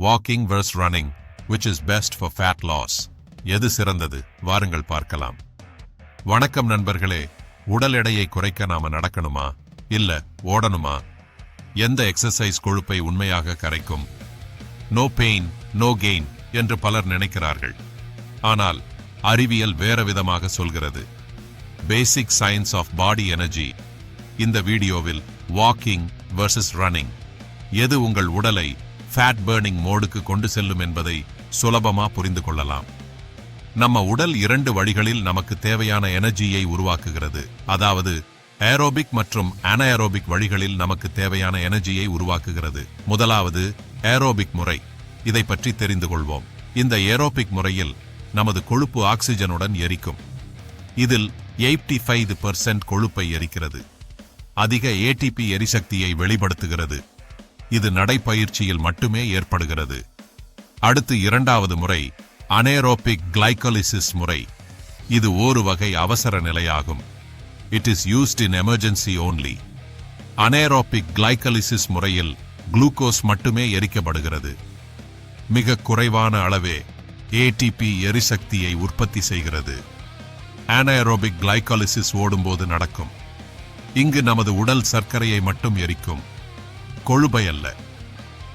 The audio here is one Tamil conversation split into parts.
Walking versus running which is best for fat loss எது சிறந்தது? வாருங்கள் பார்க்கலாம். வணக்கம் நண்பர்களே. உடல் எடையை குறைக்க நாம நடக்கணுமா? இல்ல ஓடணுமா? எந்த எக்ஸசைஸ் கொழுப்பை உண்மையாக கரைக்கும்? நோ பெயின் நோ கெயின் என்று பலர் நினைக்கிறார்கள். ஆனால் அறிவியல் வேற விதமாக சொல்கிறது. Basic science of body energy இந்த வீடியோவில் வாக்கிங் வெர்சஸ் ரன்னிங் எது உங்கள் உடலை ஃபேட் பர்னிங் மோடுக்கு கொண்டு செல்லும் என்பதை சுலபமா புரிந்து கொள்ளலாம். நம்ம உடல் இரண்டு வழிகளில் நமக்கு தேவையான எனர்ஜியை உருவாக்குகிறது. அதாவது ஏரோபிக் மற்றும் அனஏரோபிக் வழிகளில் நமக்கு தேவையான எனர்ஜியை உருவாக்குகிறது. முதலாவது ஏரோபிக் முறை. இதை பற்றி தெரிந்து கொள்வோம். இந்த ஏரோபிக் முறையில் நமது கொழுப்பு ஆக்சிஜனுடன் எரிக்கும். இதில் எயிட்டி ஃபைவ் பெர்சென்ட் கொழுப்பை எரிக்கிறது. அதிக ஏடிபி எரிசக்தியை வெளிப்படுத்துகிறது. இது நடைப்பயிற்சியில் மட்டுமே ஏற்படுகிறது. அடுத்து இரண்டாவது முறை அனேரோபிக் கிளைகோலிசிஸ் முறை. இது ஒரு வகை அவசர நிலையாகும். It is used in emergency only anaerobic glycolysis முறையில் குளுக்கோஸ் மட்டுமே எரிக்கப்படுகிறது. மிக குறைவான அளவே ஏடிபி எரிசக்தியை உற்பத்தி செய்கிறது. அனேரோபிக் கிளைகாலிசிஸ் ஓடும்போது நடக்கும். இங்கு நமது உடல் சர்க்கரையை மட்டும் எரிக்கும். கொழுபை அல்ல.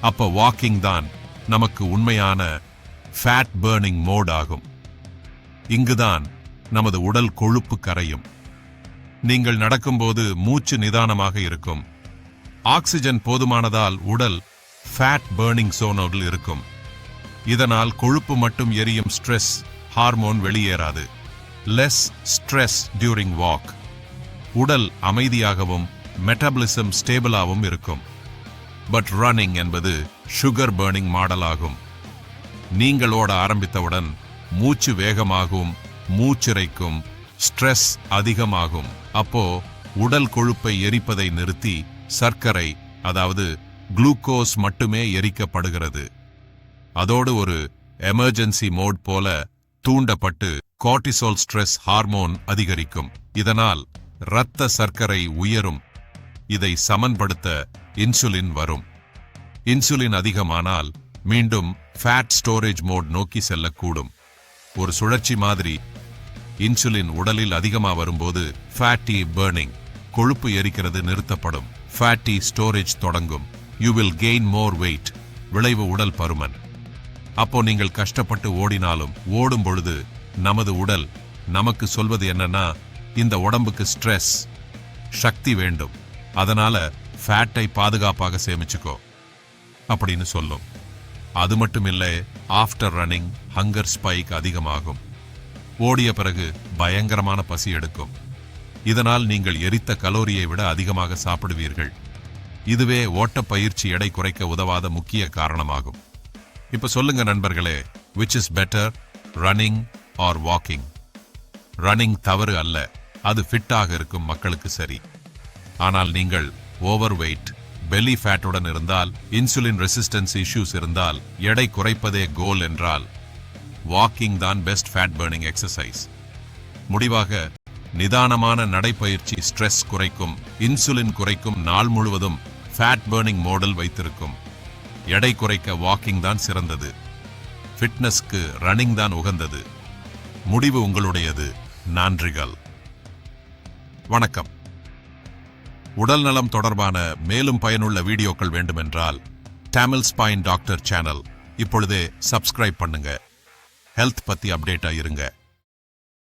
அப்ப வாக்கிங் தான் நமக்கு உண்மையான ஃபேட் பேர்னிங் மோட் ஆகும். இங்குதான் நமது உடல் கொழுப்பு கரையும். நீங்கள் நடக்கும்போது மூச்சு நிதானமாக இருக்கும். ஆக்சிஜன் போதுமானதால் உடல் ஃபேட் பேர்னிங் சோனோடில் இருக்கும். இதனால் கொழுப்பு மட்டும் எரியும் ஸ்ட்ரெஸ் ஹார்மோன் வெளியேறாது. லெஸ் ஸ்ட்ரெஸ் டியூரிங் வாக் உடல் அமைதியாகவும் மெட்டபாலிசம் ஸ்டேபிளாகவும் இருக்கும். பட் ரன்னிங் என்பது சுகர் பேர்னிங் மாடல் ஆகும் நீங்கள் ஓட ஆரம்பித்தவுடன் மூச்சு வேகமாகும் மூச்சிறைக்கும் ஸ்ட்ரெஸ் அதிகமாகும். அப்போ உடல் கொழுப்பை எரிப்பதை நிறுத்தி சர்க்கரை அதாவது குளுக்கோஸ் மட்டுமே எரிக்கப்படுகிறது. அதோடு ஒரு எமர்ஜென்சி மோட் போல தூண்டப்பட்டு கார்டிசோல் ஸ்ட்ரெஸ் ஹார்மோன் அதிகரிக்கும். இதனால் இரத்த சர்க்கரை உயரும். இதை சமன்படுத்த இன்சுலின் வரும். இன்சுலின் அதிகமானால் மீண்டும் ஃபேட் ஸ்டோரேஜ் மோட் நோக்கி செல்லக்கூடும். ஒரு சுழற்சி மாதிரி இன்சுலின் உடலில் அதிகமாக வரும்போது ஃபேட்டி பேர்னிங் கொழுப்பு எரிக்கிறது நிறுத்தப்படும். ஃபேட்டி ஸ்டோரேஜ் தொடங்கும். You will gain more weight விளைவு உடல் பருமன். அப்போ நீங்கள் கஷ்டப்பட்டு ஓடினாலும் ஓடும் பொழுது நமது உடல் நமக்கு சொல்வது என்னன்னா இந்த உடம்புக்கு ஸ்ட்ரெஸ் சக்தி வேண்டும். அதனால ஃபேட்டை பாதுகாப்பாக சேமிச்சுக்கோ அப்படின்னு சொல்லும். அது மட்டும் இல்லை ஆஃப்டர் ரன்னிங் ஹங்கர் ஸ்பைக் அதிகமாகும். ஓடிய பிறகு பயங்கரமான பசி எடுக்கும். இதனால் நீங்கள் எரித்த கலோரியை விட அதிகமாக சாப்பிடுவீர்கள். இதுவே ஓட்டப் பயிற்சி எடை குறைக்க உதவாத முக்கிய காரணமாகும். இப்ப சொல்லுங்க நண்பர்களே which is better running or walking running தவறு அல்ல அது ஃபிட்டாக இருக்கும் மக்களுக்கு சரி. ஆனால் நீங்கள் ஓவர் வெயிட் பெலி ஃபேட்டுடன் இருந்தால் இன்சுலின் ரெசிஸ்டன்ஸ் இஷ்யூஸ் இருந்தால் எடை குறைப்பதே கோல் என்றால் வாக்கிங் தான் பெஸ்ட் ஃபேட் பர்னிங் எக்ஸசைஸ் முடிவாக நிதானமான நடைப்பயிற்சி ஸ்ட்ரெஸ் குறைக்கும் இன்சுலின் குறைக்கும் நாள் முழுவதும் ஃபேட் பர்னிங் மாடல் வைத்திருக்கும். எடை குறைக்க வாக்கிங் தான் சிறந்தது. ஃபிட்னஸ்க்கு ரன்னிங் தான் உகந்தது. முடிவு உங்களுடையது. நன்றிகள். வணக்கம். உடல் நலம் தொடர்பான மேலும் பயனுள்ள வீடியோக்கள் வேண்டுமென்றால் தமிழ் ஸ்பைன் டாக்டர் சேனல் இப்பொழுதே சப்ஸ்கிரைப் பண்ணுங்க. ஹெல்த் பத்தி அப்டேட்டா இருங்க.